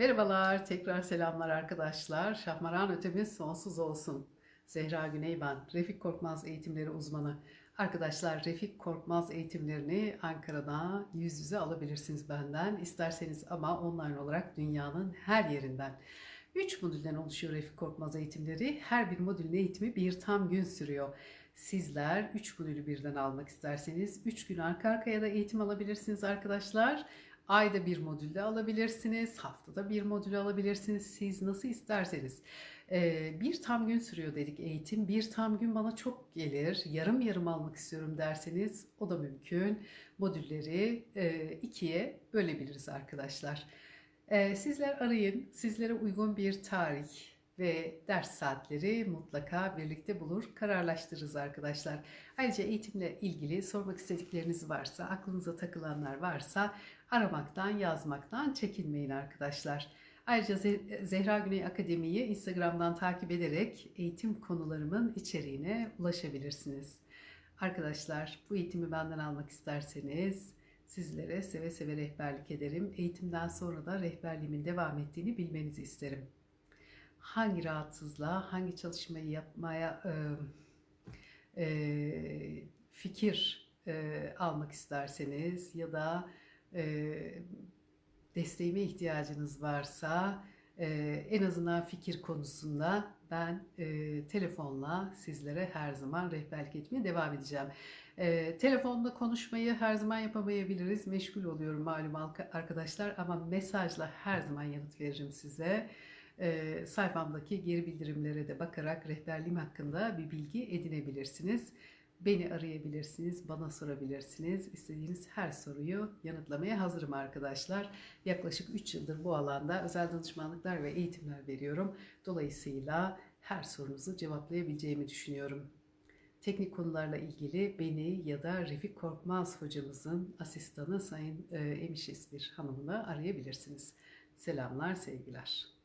Merhabalar, tekrar selamlar arkadaşlar. Şahmaran ötemiz sonsuz olsun. Zehra Güney ben, Refik Korkmaz eğitimleri uzmanı. Arkadaşlar Refik Korkmaz eğitimlerini Ankara'da yüz yüze alabilirsiniz benden. İsterseniz ama online olarak dünyanın her yerinden. 3 modülden oluşuyor Refik Korkmaz eğitimleri. Her bir modülün eğitimi bir tam gün sürüyor. Sizler 3 modülü birden almak isterseniz 3 gün arka arkaya da eğitim alabilirsiniz arkadaşlar. Ayda bir modülde alabilirsiniz, haftada bir modül alabilirsiniz. Siz nasıl isterseniz. Ee, bir tam gün sürüyor dedik eğitim. Bir tam gün bana çok gelir. Yarım yarım almak istiyorum derseniz o da mümkün. Modülleri e, ikiye bölebiliriz arkadaşlar. Ee, sizler arayın. Sizlere uygun bir tarih ve ders saatleri mutlaka birlikte bulur, kararlaştırırız arkadaşlar. Ayrıca eğitimle ilgili sormak istedikleriniz varsa, aklınıza takılanlar varsa aramaktan, yazmaktan çekinmeyin arkadaşlar. Ayrıca Ze- Zehra Güney Akademi'yi Instagram'dan takip ederek eğitim konularımın içeriğine ulaşabilirsiniz. Arkadaşlar bu eğitimi benden almak isterseniz sizlere seve seve rehberlik ederim. Eğitimden sonra da rehberliğimin devam ettiğini bilmenizi isterim. Hangi rahatsızlığa, hangi çalışmayı yapmaya e, e, fikir e, almak isterseniz ya da e, desteğime ihtiyacınız varsa e, en azından fikir konusunda ben e, telefonla sizlere her zaman rehberlik etmeye devam edeceğim. E, telefonda konuşmayı her zaman yapamayabiliriz. Meşgul oluyorum malum arkadaşlar ama mesajla her zaman yanıt veririm size. Sayfamdaki geri bildirimlere de bakarak rehberliğim hakkında bir bilgi edinebilirsiniz. Beni arayabilirsiniz, bana sorabilirsiniz. İstediğiniz her soruyu yanıtlamaya hazırım arkadaşlar. Yaklaşık 3 yıldır bu alanda özel danışmanlıklar ve eğitimler veriyorum. Dolayısıyla her sorunuzu cevaplayabileceğimi düşünüyorum. Teknik konularla ilgili beni ya da Refik Korkmaz hocamızın asistanı Sayın Emiş İsbir hanımını arayabilirsiniz. Selamlar, sevgiler.